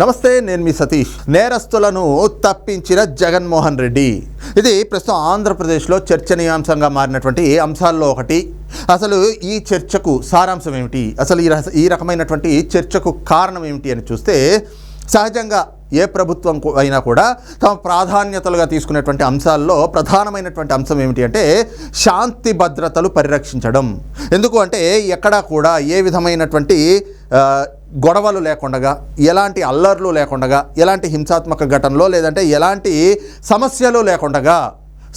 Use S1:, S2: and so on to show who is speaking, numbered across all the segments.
S1: నమస్తే నేను మీ సతీష్. నేరస్తులను తప్పించిన జగన్మోహన్ రెడ్డి. ఇది ప్రస్తుతం ఆంధ్రప్రదేశ్లో చర్చనీయాంశంగా మారినటువంటి అంశాల్లో ఒకటి? అసలు ఈ చర్చకు సారాంశం ఏమిటి? అసలు ఈ ఈ రకమైనటువంటి చర్చకు కారణం ఏమిటి అని చూస్తే సహజంగా ఏ ప్రభుత్వం అయినా కూడా తమ ప్రాధాన్యతలుగా తీసుకునేటువంటి అంశాల్లో ప్రధానమైనటువంటి అంశం ఏమిటి అంటే శాంతి భద్రతలు పరిరక్షించడం. ఎందుకు అంటే ఎక్కడా కూడా ఏ విధమైనటువంటి గొడవలు లేకుండా ఎలాంటి అల్లర్లు లేకుండా ఎలాంటి హింసాత్మక ఘటనలో లేదంటే ఎలాంటి సమస్యలు లేకుండా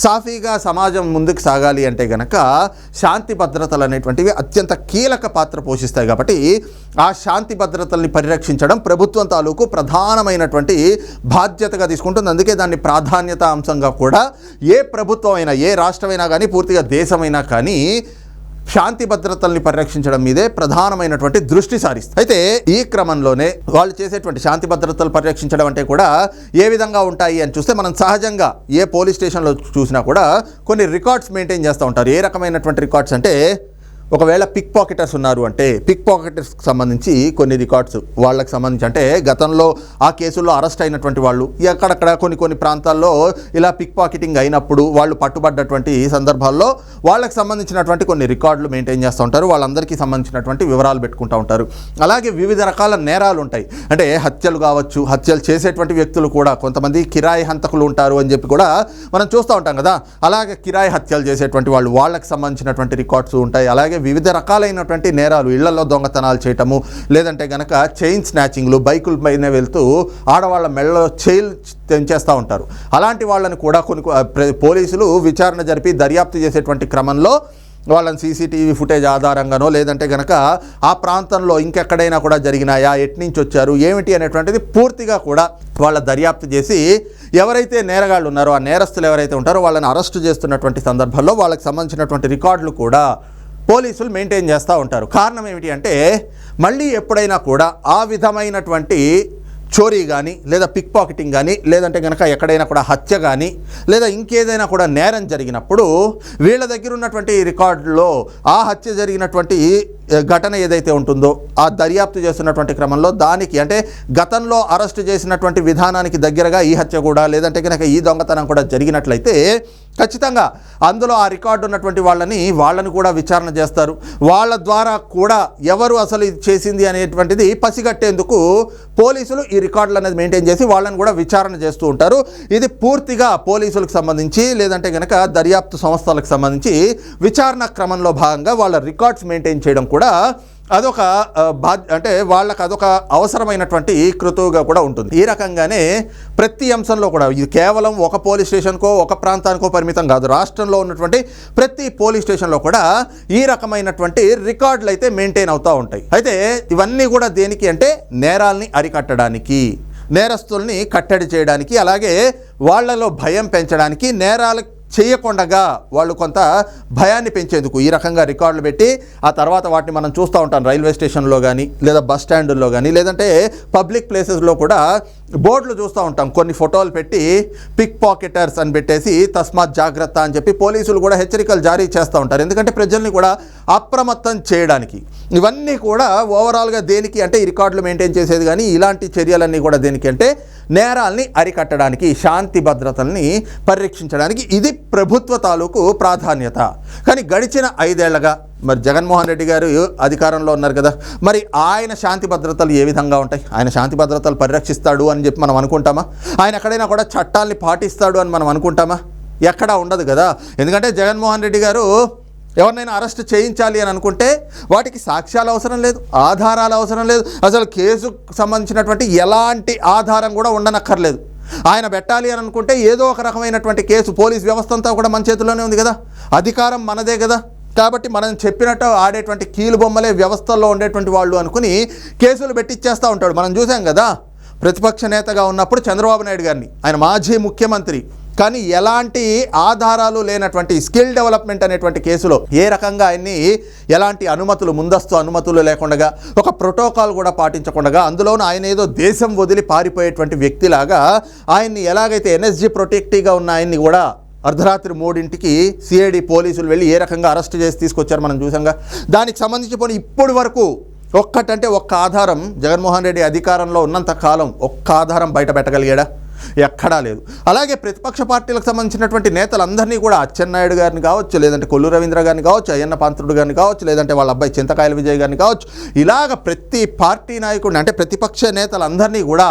S1: సాఫీగా సమాజం ముందుకు సాగాలి అంటే గనక శాంతి భద్రతలు అనేటువంటివి అత్యంత కీలక పాత్ర పోషిస్తాయి కాబట్టి ఆ శాంతి భద్రతల్ని పరిరక్షించడం ప్రభుత్వం తాలూకు ప్రధానమైనటువంటి బాధ్యతగా తీసుకుంటుంది. అందుకే దాన్ని ప్రాధాన్యత అంశంగా కూడా ఏ ప్రభుత్వం అయినా ఏ రాష్ట్రమైనా కానీ పూర్తిగా దేశమైనా కానీ శాంతి భద్రతల్ని పరిరక్షించడం మీదే ప్రధానమైనటువంటి దృష్టి సారిస్తారు అయితే ఈ క్రమంలోనే వాళ్ళు చేసేటువంటి శాంతి భద్రతలు పరిరక్షించడం అంటే కూడా ఏ విధంగా ఉంటాయి అని చూస్తే మనం సహజంగా ఏ పోలీస్ స్టేషన్లో చూసినా కూడా కొన్ని రికార్డ్స్ మెయింటైన్ చేస్తూ ఉంటారు. ఏ రకమైనటువంటి రికార్డ్స్ అంటే ఒకవేళ పిక్ పాకెటర్స్ ఉన్నారు అంటే పిక్ పాకెటర్స్కి సంబంధించి కొన్ని రికార్డ్స్ వాళ్ళకి సంబంధించి అంటే గతంలో ఆ కేసుల్లో అరెస్ట్ అయినటువంటి వాళ్ళు ఎక్కడక్కడ కొన్ని కొన్ని ప్రాంతాల్లో ఇలా పిక్ పాకెటింగ్ అయినప్పుడు వాళ్ళు పట్టుబడ్డటువంటి సందర్భాల్లో వాళ్ళకి సంబంధించినటువంటి కొన్ని రికార్డులు మెయింటైన్ చేస్తూ ఉంటారు. వాళ్ళందరికీ సంబంధించినటువంటి వివరాలు పెట్టుకుంటూ ఉంటారు. అలాగే వివిధ రకాల నేరాలు ఉంటాయి. అంటే హత్యలు కావచ్చు హత్యలు చేసేటువంటి వ్యక్తులు కూడా కొంతమంది కిరాయి హంతకులు ఉంటారు అని చెప్పి కూడా మనం చూస్తూ ఉంటాం కదా. అలాగే కిరాయి హత్యలు చేసేటువంటి వాళ్ళు వాళ్ళకి సంబంధించినటువంటి రికార్డ్స్ ఉంటాయి. అలాగే వివిధ రకాలైనటువంటి నేరాలు ఇళ్ళలో దొంగతనాలు చేయటము లేదంటే గనక చైన్ స్నాచింగ్లు బైకుల పైన వెళ్తూ ఆడవాళ్ళ మెళ్ళలో చైల్ తెంచేస్తూ ఉంటారు. అలాంటి వాళ్ళని కూడా కొన్ని పోలీసులు విచారణ జరిపి దర్యాప్తు చేసేటువంటి క్రమంలో వాళ్ళని సీసీటీవీ ఫుటేజ్ ఆధారంగానో లేదంటే గనక ఆ ప్రాంతంలో ఇంకెక్కడైనా కూడా జరిగినాయా ఎటు నుంచి వచ్చారు ఏమిటి అనేటువంటిది పూర్తిగా కూడా వాళ్ళ దర్యాప్తు చేసి ఎవరైతే నేరగాళ్ళు ఉన్నారో ఆ నేరస్తులు ఎవరైతే ఉంటారో వాళ్ళని అరెస్టు చేస్తున్నటువంటి సందర్భంలో వాళ్ళకి సంబంధించినటువంటి రికార్డులు కూడా పోలీసులు మెయింటైన్ చేస్తూ ఉంటారు. కారణం ఏమిటి అంటే మళ్ళీ ఎప్పుడైనా కూడా ఆ విధమైనటువంటి చోరీ కానీ లేదా పిక్ పాకెటింగ్ కానీ లేదంటే కనుక ఎక్కడైనా కూడా హత్య కానీ లేదా ఇంకేదైనా కూడా నేరం జరిగినప్పుడు వీళ్ళ దగ్గర ఉన్నటువంటి రికార్డులో ఆ హత్య జరిగినటువంటి ఘటన ఏదైతే ఉంటుందో ఆ దర్యాప్తు చేస్తున్నటువంటి క్రమంలో దానికి అంటే గతంలో అరెస్ట్ చేసినటువంటి విధానానికి దగ్గరగా ఈ హత్య కూడా లేదంటే కనుక ఈ దొంగతనం కూడా జరిగినట్లయితే ఖచ్చితంగా అందులో ఆ రికార్డు ఉన్నటువంటి వాళ్ళని వాళ్ళని కూడా విచారణ చేస్తారు. వాళ్ళ ద్వారా కూడా ఎవరు అసలు ఇది చేసింది అనేటువంటిది పసిగట్టేందుకు పోలీసులు ఈ రికార్డులు అనేది మెయింటైన్ చేసి వాళ్ళని కూడా విచారణ చేస్తూ ఉంటారు. ఇది పూర్తిగా పోలీసులకు సంబంధించి లేదంటే కనుక దర్యాప్తు సంస్థలకు సంబంధించి విచారణ క్రమంలో భాగంగా వాళ్ళ రికార్డ్స్ మెయింటైన్ చేయడం కూడా అదొక బాధ్య అంటే వాళ్ళకి అదొక అవసరమైనటువంటి కృతువుగా కూడా ఉంటుంది. ఈ రకంగానే ప్రతి అంశంలో కూడా ఇది కేవలం ఒక పోలీస్ స్టేషన్కో ఒక ప్రాంతానికో పరిమితం కాదు. రాష్ట్రంలో ఉన్నటువంటి ప్రతి పోలీస్ స్టేషన్లో కూడా ఈ రకమైనటువంటి రికార్డులు అయితే మెయింటైన్ అవుతూ ఉంటాయి. అయితే ఇవన్నీ కూడా దేనికి అంటే నేరాల్ని అరికట్టడానికి నేరస్తుల్ని కట్టడి చేయడానికి అలాగే వాళ్ళలో భయం పెంచడానికి నేరాలకు చేయకుండగా వాళ్ళు కొంత భయాన్ని పెంచేందుకు ఈ రకంగా రికార్డులు పెట్టి ఆ తర్వాత వాటిని మనం చూస్తూ ఉంటాం రైల్వే స్టేషన్లో కానీ లేదా బస్ స్టాండ్లో కానీ లేదంటే పబ్లిక్ ప్లేసెస్లో కూడా బోర్డులు చూస్తూ ఉంటాం. కొన్ని ఫోటోలు పెట్టి పిక్ పాకెటర్స్ అని పెట్టేసి తస్మాత్ జాగ్రత్త అని చెప్పి పోలీసులు కూడా హెచ్చరికలు జారీ చేస్తూ ఉంటారు. ఎందుకంటే ప్రజల్ని కూడా అప్రమత్తం చేయడానికి ఇవన్నీ కూడా ఓవరాల్గా దేనికి అంటే ఈ రికార్డులు మెయింటైన్ చేసేది కానీ ఇలాంటి చర్యలన్నీ కూడా దేనికి అంటే నేరాల్ని అరికట్టడానికి శాంతి భద్రతల్ని పరిరక్షించడానికి ఇది ప్రభుత్వ తాలూకు ప్రాధాన్యత. కానీ గడిచిన ఐదేళ్ళగా మరి జగన్మోహన్ రెడ్డి గారు అధికారంలో ఉన్నారు కదా మరి ఆయన శాంతి భద్రతలు ఏ విధంగా ఉంటాయి? ఆయన శాంతి భద్రతలు పరిరక్షిస్తాడు అని చెప్పి మనం అనుకుంటామా? ఆయన ఎక్కడైనా కూడా చట్టాల్ని పాటిస్తాడు అని మనం అనుకుంటామా? ఎక్కడా ఉండదు కదా. ఎందుకంటే జగన్మోహన్ రెడ్డి గారు ఎవరినైనా అరెస్ట్ చేయించాలి అని అనుకుంటే వాటికి సాక్ష్యాలు అవసరం లేదు ఆధారాలు అవసరం లేదు. అసలు కేసుకు సంబంధించినటువంటి ఎలాంటి ఆధారం కూడా ఉండనక్కర్లేదు. ఆయన పెట్టాలి అని అనుకుంటే ఏదో ఒక రకమైనటువంటి కేసు పోలీస్ వ్యవస్థ అంతా కూడా మన చేతిలోనే ఉంది కదా. అధికారం మనదే కదా. కాబట్టి మనం చెప్పినట్టు ఆడేటువంటి కీలు బొమ్మలే వ్యవస్థల్లో ఉండేటువంటి వాళ్ళు అనుకుని కేసులు పెట్టిచ్చేస్తూ ఉంటాడు. మనం చూసాం కదా ప్రతిపక్ష నేతగా ఉన్నప్పుడు చంద్రబాబు నాయుడు గారిని ఆయన మాజీ ముఖ్యమంత్రి. కానీ ఎలాంటి ఆధారాలు లేనటువంటి స్కిల్ డెవలప్మెంట్ అనేటువంటి కేసులో ఏ రకంగా ఆయన్ని ఎలాంటి అనుమతులు ముందస్తు అనుమతులు లేకుండా ఒక ప్రోటోకాల్ కూడా పాటించకుండా అందులోనూ ఆయన ఏదో దేశం వదిలి పారిపోయేటువంటి వ్యక్తిలాగా ఆయన్ని ఎలాగైతే ఎన్ఎస్జీ ప్రొటెక్టివ్గా ఉన్న ఆయన్ని కూడా అర్ధరాత్రి మూడింటికి సిఐడి పోలీసులు వెళ్ళి ఏ రకంగా అరెస్ట్ చేసి తీసుకొచ్చారు మనం చూసాంగా. దానికి సంబంధించి పోనీ ఇప్పటి వరకు ఒక్కటంటే ఒక్క ఆధారం జగన్మోహన్ రెడ్డి అధికారంలో ఉన్నంత కాలం ఒక్క ఆధారం బయట పెట్టగలిగాడా? ఎక్కడా లేదు. అలాగే ప్రతిపక్ష పార్టీలకు సంబంధించినటువంటి నేతలందరినీ కూడా అచ్చెన్నాయుడు గారిని కావచ్చు లేదంటే కొల్లు రవీంద్ర గారిని కావచ్చు అయ్యన్న పాంత్రుడు గారిని కావచ్చు లేదంటే వాళ్ళ అబ్బాయి చింతకాయల విజయ్ గారిని కావచ్చు ఇలాగ ప్రతి పార్టీ నాయకుడిని అంటే ప్రతిపక్ష నేతలందరినీ కూడా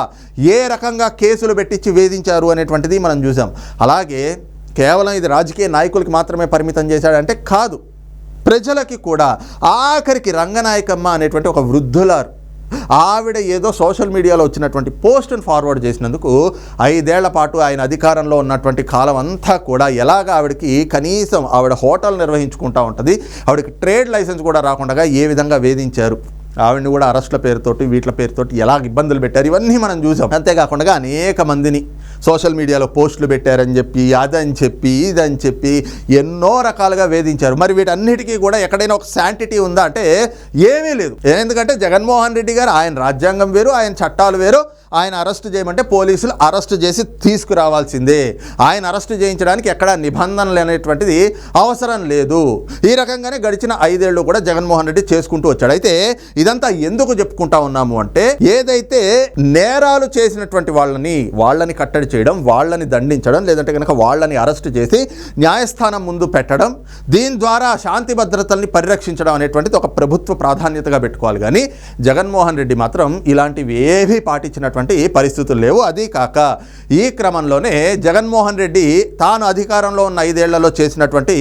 S1: ఏ రకంగా కేసులు పెట్టించి వేధించారు అనేటువంటిది మనం చూసాం. అలాగే కేవలం ఇది రాజకీయ నాయకులకి మాత్రమే పరిమితం చేశాడంటే కాదు. ప్రజలకి కూడా ఆఖరికి రంగనాయకమ్మ అనేటువంటి ఒక వృద్ధులారు. ఆవిడ ఏదో సోషల్ మీడియాలో వచ్చినటువంటి పోస్ట్ని ఫార్వర్డ్ చేసినందుకు ఐదేళ్ళ పాటు ఆయన అధికారంలో ఉన్నటువంటి కాలం అంతా కూడా ఎలాగ ఆవిడకి కనీసం ఆవిడ హోటల్ నిర్వహించుకుంటా ఉంటుంది ఆవిడకి ట్రేడ్ లైసెన్స్ కూడా రాకుండా ఏ విధంగా వేధించారు? ఆవిడని కూడా అరెస్టుల పేరుతోటి వీటిల పేరుతోటి ఎలా ఇబ్బందులు పెట్టారు? ఇవన్నీ మనం చూసాం. అంతేకాకుండా అనేక మందిని సోషల్ మీడియాలో పోస్టులు పెట్టారని చెప్పి అదని చెప్పి ఇదని చెప్పి ఎన్నో రకాలుగా వేధించారు. మరి వీటన్నిటికీ కూడా ఎక్కడైనా ఒక శాంటిటీ ఉందా? అంటే ఏమీ లేదు. ఎందుకంటే జగన్మోహన్ రెడ్డి గారు ఆయన రాజ్యాంగం వేరు ఆయన చట్టాలు వేరు. ఆయన అరెస్ట్ చేయమంటే పోలీసులు అరెస్ట్ చేసి తీసుకురావాల్సిందే. ఆయన అరెస్ట్ చేయించడానికి ఎక్కడ నిబంధనలు అనేటువంటిది అవసరం లేదు. ఈ రకంగానే గడిచిన ఐదేళ్ళు కూడా జగన్మోహన్ రెడ్డి చేసుకుంటూ వచ్చాడు. అయితే ఇదంతా ఎందుకు చెప్పుకుంటా ఉన్నాము అంటే ఏదైతే నేరాలు చేసినటువంటి వాళ్ళని వాళ్ళని కట్టడి చేయడం వాళ్ళని దండించడం లేదంటే కనుక వాళ్ళని అరెస్ట్ చేసి న్యాయస్థానం ముందు పెట్టడం దీని ద్వారా శాంతి భద్రతల్ని పరిరక్షించడం అనేటువంటిది ఒక ప్రభుత్వ ప్రాధాన్యతగా పెట్టుకోవాలి. కానీ జగన్మోహన్ రెడ్డి మాత్రం ఇలాంటివి ఏవీ పాటించినటువంటి పరిస్థితులు లేవు. అది కాక ఈ క్రమంలోనే జగన్మోహన్ రెడ్డి తాను అధికారంలో ఉన్న ఐదేళ్ళలో చేసినటువంటి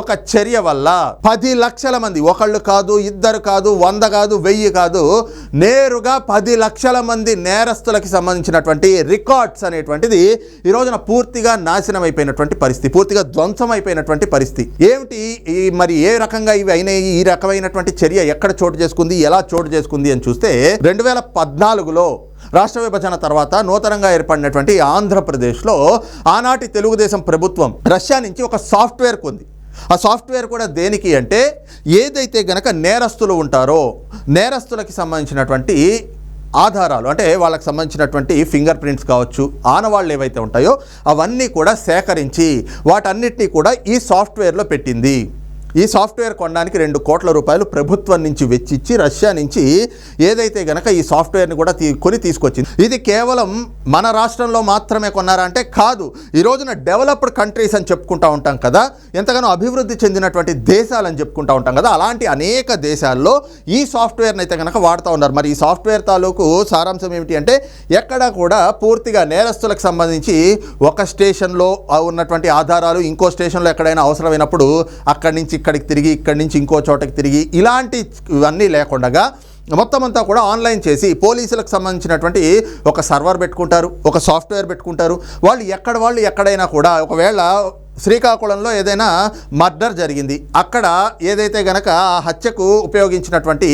S1: ఒక చర్య వల్ల పది లక్షల మంది ఒకళ్ళు కాదు ఇద్దరు కాదు వంద కాదు వెయ్యి కాదు నేరుగా పది లక్షల మంది నేరస్తులకి సంబంధించినటువంటి రికార్డ్స్ అనేటువంటిది ఈ రోజున పూర్తిగా నాశనం అయిపోయినటువంటి పరిస్థితి పూర్తిగా ధ్వంసం అయిపోయినటువంటి పరిస్థితి. ఏమిటి ఈ మరి ఏ రకంగా ఇవి అయినాయి? ఈ రకమైనటువంటి చర్య ఎక్కడ చోటు చేసుకుంది? ఎలా చోటు చేసుకుంది అని చూస్తే రెండు వేల పద్నాలుగులో రాష్ట్ర విభజన తర్వాత నూతనంగా ఏర్పడినటువంటి ఆంధ్రప్రదేశ్లో ఆనాటి తెలుగుదేశం ప్రభుత్వం రష్యా నుంచి ఒక సాఫ్ట్వేర్ కొంది ఆ సాఫ్ట్వేర్ కూడా దేనికి అంటే ఏదైతే గనక నేరస్తులు ఉంటారో నేరస్తులకి సంబంధించినటువంటి ఆధారాలు అంటే వాళ్ళకి సంబంధించినటువంటి ఫింగర్ ప్రింట్స్ కావచ్చు ఆనవాళ్ళు ఏవైతే ఉంటాయో అవన్నీ కూడా సేకరించి వాటన్నిటినీ కూడా ఈ సాఫ్ట్వేర్లో పెట్టింది. ఈ సాఫ్ట్వేర్ కొనడానికి రెండు కోట్ల రూపాయలు ప్రభుత్వం నుంచి వెచ్చిచ్చి రష్యా నుంచి ఏదైతే గనక ఈ సాఫ్ట్వేర్ని కూడా తీ కొని తీసుకొచ్చింది. ఇది కేవలం మన రాష్ట్రంలో మాత్రమే కొన్నారా అంటే కాదు. ఈ రోజున డెవలప్డ్ కంట్రీస్ అని చెప్పుకుంటా ఉంటాం కదా. ఎంతగానో అభివృద్ధి చెందినటువంటి దేశాలని చెప్పుకుంటా ఉంటాం కదా. అలాంటి అనేక దేశాల్లో ఈ సాఫ్ట్వేర్ని అయితే కనుక వాడుతూ ఉన్నారు. మరి ఈ సాఫ్ట్వేర్ తాలూకు సారాంశం ఏమిటి అంటే ఎక్కడా కూడా పూర్తిగా నేరస్తులకు సంబంధించి ఒక స్టేషన్లో ఆ ఉన్నటువంటి ఆధారాలు ఇంకో స్టేషన్లో ఎక్కడైనా అవసరమైనప్పుడు అక్కడి నుంచి ఇక్కడికి తిరిగి ఇక్కడి నుంచి ఇంకో చోటకి తిరిగి ఇలాంటి ఇవన్నీ లేకుండా మొత్తం అంతా కూడా ఆన్లైన్ చేసి పోలీసులకు సంబంధించినటువంటి ఒక సర్వర్ పెట్టుకుంటారు ఒక సాఫ్ట్వేర్ పెట్టుకుంటారు. వాళ్ళు ఎక్కడ వాళ్ళు ఎక్కడైనా కూడా ఒకవేళ శ్రీకాకుళంలో ఏదైనా మర్డర్ జరిగింది. అక్కడ ఏదైతే గనక ఆ హత్యకు ఉపయోగించినటువంటి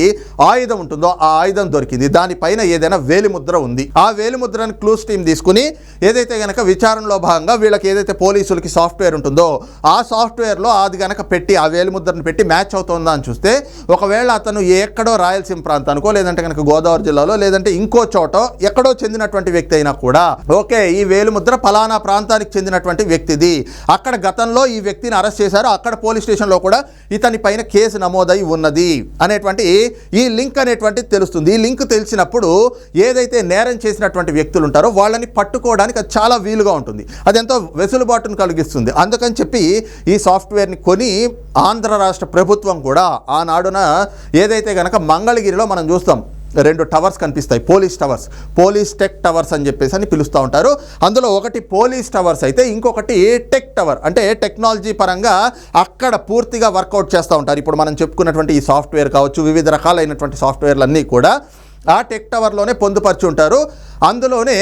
S1: ఆయుధం ఉంటుందో ఆ ఆయుధం దొరికింది. దానిపైన ఏదైనా వేలిముద్ర ఉంది. ఆ వేలిముద్రను క్లూస్ టీం తీసుకుని ఏదైతే గనక విచారణలో భాగంగా వీళ్ళకి ఏదైతే పోలీసులకి సాఫ్ట్వేర్ ఉంటుందో ఆ సాఫ్ట్వేర్లో అది గనక పెట్టి ఆ వేలిముద్రను పెట్టి మ్యాచ్ అవుతుందా అని చూస్తే ఒకవేళ అతను ఎక్కడో రాయలసీమ ప్రాంతానికో లేదంటే కనుక గోదావరి జిల్లాలో లేదంటే ఇంకో చోట ఎక్కడో చెందినటువంటి వ్యక్తి అయినా కూడా ఓకే ఈ వేలిముద్ర ఫలానా ప్రాంతానికి చెందినటువంటి వ్యక్తిది. అక్కడ గతంలో ఈ వ్యక్తిని అరెస్ట్ చేశారు. అక్కడ పోలీస్ స్టేషన్లో కూడా ఇతని పైన కేసు నమోదై ఉన్నది అనేటువంటి ఈ లింక్ అనేటువంటిది తెలుస్తుంది. ఈ లింక్ తెలిసినప్పుడు ఏదైతే నేరం చేసినటువంటి వ్యక్తులు ఉంటారో వాళ్ళని పట్టుకోవడానికి అది చాలా వీలుగా ఉంటుంది. అది ఎంతో వెసులుబాటును కలిగిస్తుంది. అందుకని చెప్పి ఈ సాఫ్ట్వేర్ని కొని ఆంధ్ర రాష్ట్ర ప్రభుత్వం కూడా ఆనాడున ఏదైతే కనుక మంగళగిరిలో మనం చూస్తాం రెండు టవర్స్ కనిపిస్తాయి police towers. Police tech towers అని చెప్పేసి అని పిలుస్తూ ఉంటారు. అందులో ఒకటి పోలీస్ టవర్స్ అయితే ఇంకొకటి టెక్ టవర్. అంటే టెక్నాలజీ పరంగా అక్కడ పూర్తిగా వర్కౌట్ చేస్తూ ఉంటారు. ఇప్పుడు మనం చెప్పుకున్నటువంటి ఈ సాఫ్ట్వేర్ కావచ్చు వివిధ రకాలైనటువంటి సాఫ్ట్వేర్లు అన్నీ కూడా ఆ టెక్ టవర్లోనే పొందుపరిచి ఉంటారు. అందులోనే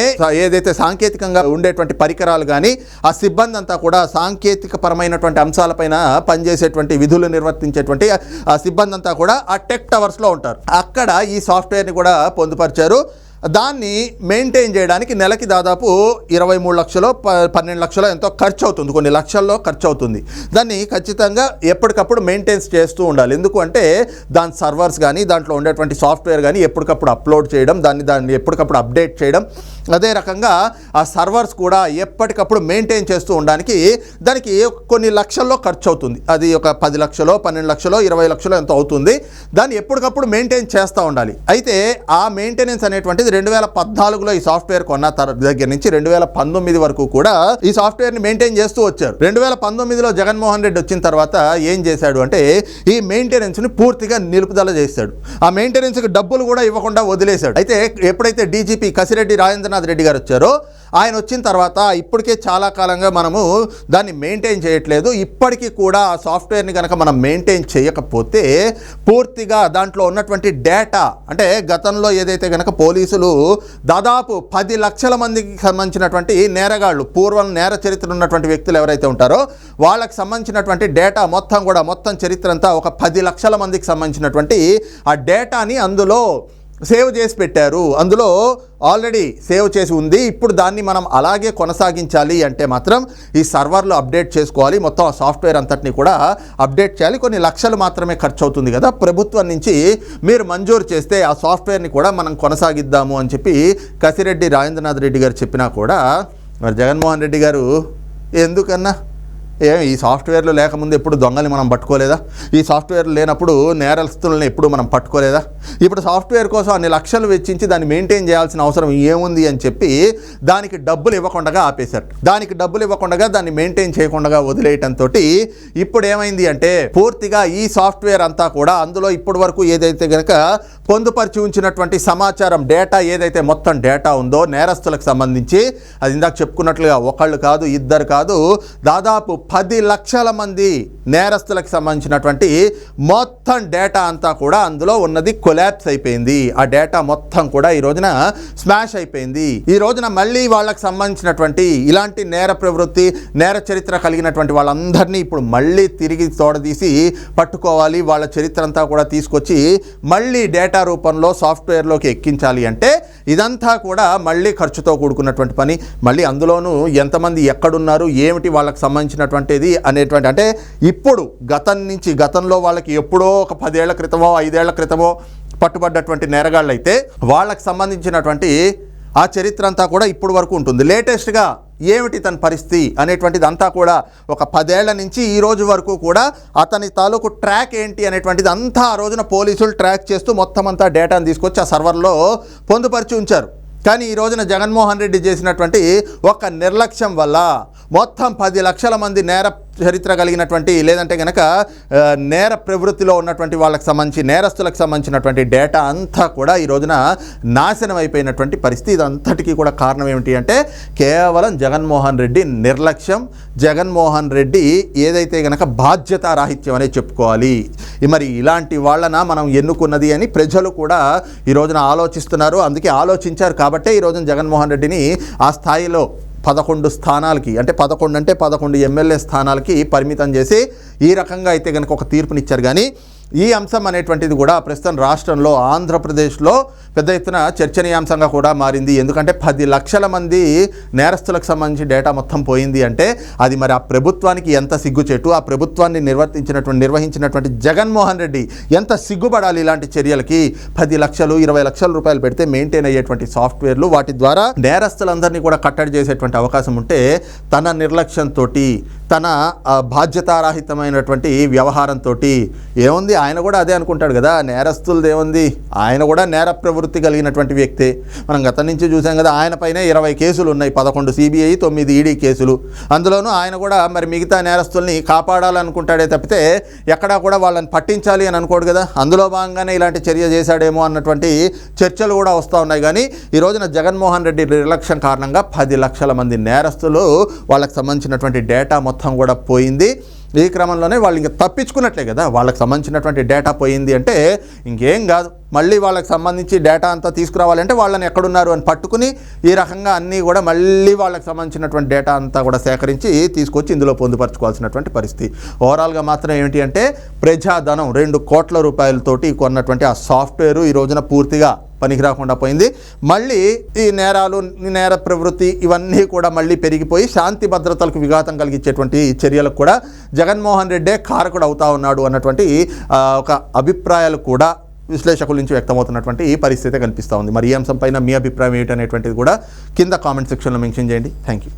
S1: ఏదైతే సాంకేతికంగా ఉండేటువంటి పరికరాలు కానీ ఆ సిబ్బంది అంతా కూడా సాంకేతిక పరమైనటువంటి అంశాలపైన పనిచేసేటువంటి విధులు నిర్వర్తించేటువంటి ఆ సిబ్బంది అంతా కూడా ఆ టెక్ టవర్స్లో ఉంటారు. అక్కడ ఈ సాఫ్ట్వేర్ని కూడా పొందుపరిచారు. దాన్ని మెయింటైన్ చేయడానికి నెలకి దాదాపు ఇరవై మూడు లక్షలు ప పన్నెండు లక్షలు ఎంతో ఖర్చు అవుతుంది కొన్ని లక్షల్లో ఖర్చు అవుతుంది దాన్ని ఖచ్చితంగా ఎప్పటికప్పుడు మెయింటైన్స్ చేస్తూ ఉండాలి. ఎందుకంటే దాని సర్వర్స్ కానీ దాంట్లో ఉండేటువంటి సాఫ్ట్వేర్ కానీ ఎప్పటికప్పుడు అప్లోడ్ చేయడం దాన్ని దాన్ని ఎప్పటికప్పుడు అప్డేట్ చేయడం అదే రకంగా ఆ సర్వర్స్ కూడా ఎప్పటికప్పుడు మెయింటైన్ చేస్తూ ఉండడానికి దానికి కొన్ని లక్షల్లో ఖర్చు అవుతుంది అది ఒక పది లక్షలో పన్నెండు లక్షలో ఇరవై లక్షలో ఎంత అవుతుంది. దాన్ని ఎప్పటికప్పుడు మెయింటైన్ చేస్తూ ఉండాలి. అయితే ఆ మెయింటెనెన్స్ అనేటువంటిది రెండు వేల పద్నాలుగులో ఈ సాఫ్ట్వేర్ కొన్న దగ్గర నుంచి రెండు వేల పంతొమ్మిది వరకు కూడా ఈ సాఫ్ట్వేర్ని మెయింటైన్ చేస్తూ వచ్చారు. రెండు వేల పంతొమ్మిదిలో జగన్మోహన్ రెడ్డి వచ్చిన తర్వాత ఏం చేశాడు అంటే ఈ మెయింటెనెన్స్ని పూర్తిగా నిలుపుదల చేశాడు. ఆ మెయింటెనెన్స్కి డబ్బులు కూడా ఇవ్వకుండా వదిలేశాడు. అయితే ఎప్పుడైతే డీజీపీ కసిరెడ్డి రాజేంద్రనాథ్ రెడ్డి గారు వచ్చారో ఆయన వచ్చిన తర్వాత ఇప్పటికే చాలా కాలంగా మనము దాన్ని మెయింటైన్ చేయట్లేదు. ఇప్పటికీ కూడా ఆ సాఫ్ట్వేర్ని కనుక మనం మెయింటైన్ చేయకపోతే పూర్తిగా దాంట్లో ఉన్నటువంటి డేటా అంటే గతంలో ఏదైతే కనుక పోలీసులు దాదాపు పది లక్షల మందికి సంబంధించినటువంటి నేరగాళ్ళు పూర్వం నేర చరిత్ర ఉన్నటువంటి వ్యక్తులు ఎవరైతే ఉంటారో వాళ్ళకి సంబంధించినటువంటి డేటా మొత్తం కూడా మొత్తం చరిత్ర అంతా ఒక పది లక్షల మందికి సంబంధించినటువంటి ఆ డేటాని అందులో సేవ్ చేసి పెట్టారు. అందులో ఆల్రెడీ సేవ్ చేసి ఉంది. ఇప్పుడు దాన్ని మనం అలాగే కొనసాగించాలి అంటే మాత్రం ఈ సర్వర్లు అప్డేట్ చేసుకోవాలి. మొత్తం ఆ సాఫ్ట్వేర్ అంతటిని కూడా అప్డేట్ చేయాలి. కొన్ని లక్షలు మాత్రమే ఖర్చు అవుతుంది కదా. ప్రభుత్వం నుంచి మీరు మంజూరు చేస్తే ఆ సాఫ్ట్వేర్ని కూడా మనం కొనసాగిద్దాము అని చెప్పి కసిరెడ్డి రాజేంద్రనాథ్ రెడ్డి గారు చెప్పినా కూడా మరి జగన్మోహన్ రెడ్డి గారు ఎందుకన్నా ఏం ఈ సాఫ్ట్వేర్లు లేకముందు ఎప్పుడు దొంగల్ని మనం పట్టుకోలేదా? ఈ సాఫ్ట్వేర్లు లేనప్పుడు నేరస్తులను ఎప్పుడు మనం పట్టుకోలేదా? ఇప్పుడు సాఫ్ట్వేర్ కోసం అన్ని లక్షలు వెచ్చించి దాన్ని మెయింటైన్ చేయాల్సిన అవసరం ఏముంది అని చెప్పి దానికి డబ్బులు ఇవ్వకుండా ఆపేశారు. దానికి డబ్బులు ఇవ్వకుండా దాన్ని మెయింటైన్ చేయకుండా వదిలేయటంతో ఇప్పుడు ఏమైంది అంటే పూర్తిగా ఈ సాఫ్ట్వేర్ అంతా కూడా అందులో ఇప్పటి వరకు ఏదైతే కనుక పొందుపరిచి ఉంచినటువంటి సమాచారం డేటా ఏదైతే మొత్తం డేటా ఉందో నేరస్తులకు సంబంధించి అది ఇందాక చెప్పుకున్నట్లుగా ఒకళ్ళు కాదు ఇద్దరు కాదు దాదాపు పది లక్షల మంది నేరస్తులకు సంబంధించినటువంటి మొత్తం డేటా అంతా కూడా అందులో ఉన్నది కొలాప్స్ అయిపోయింది. ఆ డేటా మొత్తం కూడా ఈ రోజున స్మాష్ అయిపోయింది. ఈ రోజున మళ్ళీ వాళ్ళకి సంబంధించినటువంటి ఇలాంటి నేర ప్రవృత్తి నేర చరిత్ర కలిగినటువంటి వాళ్ళందరినీ ఇప్పుడు మళ్ళీ తిరిగి తోడదీసి పట్టుకోవాలి. వాళ్ళ చరిత్ర అంతా కూడా తీసుకొచ్చి మళ్ళీ డేటా రూపంలో సాఫ్ట్వేర్లోకి ఎక్కించాలి అంటే ఇదంతా కూడా మళ్ళీ ఖర్చుతో కూడుకున్నటువంటి పని. మళ్ళీ అందులోనూ ఎంతమంది ఎక్కడున్నారు ఏమిటి వాళ్ళకి సంబంధించినటువంటి అనేటువంటిది అనేటువంటి అంటే ఇప్పుడు గతం నుంచి గతంలో వాళ్ళకి ఎప్పుడో ఒక పదేళ్ళ క్రితమో ఐదేళ్ళ క్రితమో పట్టుబడ్డటువంటి నేరగాళ్ళు అయితే వాళ్ళకి సంబంధించినటువంటి ఆ చరిత్ర అంతా కూడా ఇప్పుడు వరకు ఉంటుంది. లేటెస్ట్గా ఏమిటి తన పరిస్థితి అనేటువంటిది అంతా కూడా ఒక పదేళ్ళ నుంచి ఈ రోజు వరకు కూడా అతని తాలూకు ట్రాక్ ఏంటి అనేటువంటిది అంతా ఆ రోజున పోలీసులు ట్రాక్ చేస్తూ మొత్తం అంతా డేటాను తీసుకొచ్చి ఆ సర్వర్లో పొందుపరిచి ఉంచారు. కానీ ఈ రోజున జగన్మోహన్ రెడ్డి చేసినటువంటి ఒక నిర్లక్ష్యం వల్ల మొత్తం పది లక్షల మంది నేర చరిత్ర కలిగినటువంటి లేదంటే కనుక నేర ప్రవృత్తిలో ఉన్నటువంటి వాళ్ళకి సంబంధించి నేరస్తులకు సంబంధించినటువంటి డేటా అంతా కూడా ఈ రోజున నాశనం అయిపోయినటువంటి పరిస్థితి. ఇదంతటికీ కూడా కారణం ఏమిటి అంటే కేవలం జగన్మోహన్ రెడ్డి నిర్లక్ష్యం. జగన్మోహన్ రెడ్డి ఏదైతే గనక బాధ్యతారాహిత్యం అనేది చెప్పుకోవాలి. మరి ఇలాంటి వాళ్ళన మనం ఎన్నుకున్నది అని ప్రజలు కూడా ఈ రోజున ఆలోచిస్తున్నారు. అందుకే ఆలోచించారు. కాబట్టే ఈ రోజున జగన్మోహన్ రెడ్డిని ఆ స్థాయిలో పదకొండు స్థానాలకి అంటే పదకొండు అంటే పదకొండు ఎమ్మెల్యే స్థానాలకి పరిమితం చేసి ఈ రకంగా అయితే కనుక ఒక తీర్పునిచ్చారు. కానీ ఈ అంశం అనేటువంటిది కూడా ప్రస్తుతం రాష్ట్రంలో ఆంధ్రప్రదేశ్లో పెద్ద ఎత్తున చర్చనీయాంశంగా కూడా మారింది. ఎందుకంటే పది లక్షల మంది నేరస్తులకు సంబంధించి డేటా మొత్తం పోయింది అంటే అది మరి ఆ ప్రభుత్వానికి ఎంత సిగ్గుచేటు ఆ ప్రభుత్వాన్ని నిర్వర్తించినటువంటి నిర్వహించినటువంటి జగన్మోహన్ రెడ్డి ఎంత సిగ్గుపడాలి ఇలాంటి చర్యలకి? పది లక్షలు ఇరవై లక్షల రూపాయలు పెడితే మెయింటైన్ అయ్యేటువంటి సాఫ్ట్వేర్లు వాటి ద్వారా నేరస్తులందరినీ కూడా కట్టడి చేసేటువంటి అవకాశం ఉంటే తన నిర్లక్ష్యంతో తన బాధ్యతారాహితమైనటువంటి వ్యవహారంతో ఏముంది? ఆయన కూడా అదే అనుకుంటాడు కదా నేరస్తులది ఏముంది ఆయన కూడా నేర ప్రవృత్తి కలిగినటువంటి వ్యక్తే. మనం గత నుంచి చూసాం కదా ఆయనపైనే ఇరవై కేసులు ఉన్నాయి పదకొండు సిబిఐ తొమ్మిది ఈడీ కేసులు. అందులోనూ ఆయన కూడా మరి మిగతా నేరస్తుల్ని కాపాడాలనుకుంటాడే తప్పితే ఎక్కడా కూడా వాళ్ళని పట్టించాలి అని అనుకోడు కదా. అందులో భాగంగానే ఇలాంటి చర్య చేశాడేమో అన్నటువంటి చర్చలు కూడా వస్తూ ఉన్నాయి. కానీ ఈ రోజున జగన్మోహన్ రెడ్డి నిర్లక్ష్యం కారణంగా పది లక్షల మంది నేరస్తులు వాళ్ళకి సంబంధించినటువంటి డేటా మొత్తం కూడా పోయింది. ఈ క్రమంలోనే వాళ్ళు ఇంకా తప్పించుకున్నట్లే కదా. వాళ్ళకి సంబంధించినటువంటి డేటా పోయింది అంటే ఇంకేం కాదు. మళ్ళీ వాళ్ళకి సంబంధించి డేటా అంతా తీసుకురావాలంటే వాళ్ళని ఎక్కడున్నారు అని పట్టుకుని ఈ రకంగా అన్నీ కూడా మళ్ళీ వాళ్ళకి సంబంధించినటువంటి డేటా అంతా కూడా సేకరించి తీసుకొచ్చి ఇందులో పొందుపరచుకోవాల్సినటువంటి పరిస్థితి. ఓవరాల్గా మాత్రం ఏమిటి అంటే ప్రజాధనం రెండు కోట్ల రూపాయలతోటి కొన్నటువంటి ఆ సాఫ్ట్వేర్ ఈ రోజున పూర్తిగా పనికి రాకుండా పోయింది. మళ్ళీ ఈ నేరాలు నేర ప్రవృత్తి ఇవన్నీ కూడా మళ్ళీ పెరిగిపోయి శాంతి భద్రతలకు విఘాతం కలిగించేటువంటి చర్యలకు కూడా జగన్మోహన్ రెడ్డే కారకుడు అవుతా ఉన్నాడు అన్నటువంటి ఒక అభిప్రాయాలు కూడా విశ్లేషకుల నుంచి వ్యక్తమవుతున్నటువంటి ఈ పరిస్థితి కనిపిస్తూ ఉంది. మరి ఈ అంశంపైన మీ అభిప్రాయం ఏంటనేటువంటిది కూడా కింద కామెంట్ సెక్షన్లో మెన్షన్ చేయండి. Thank you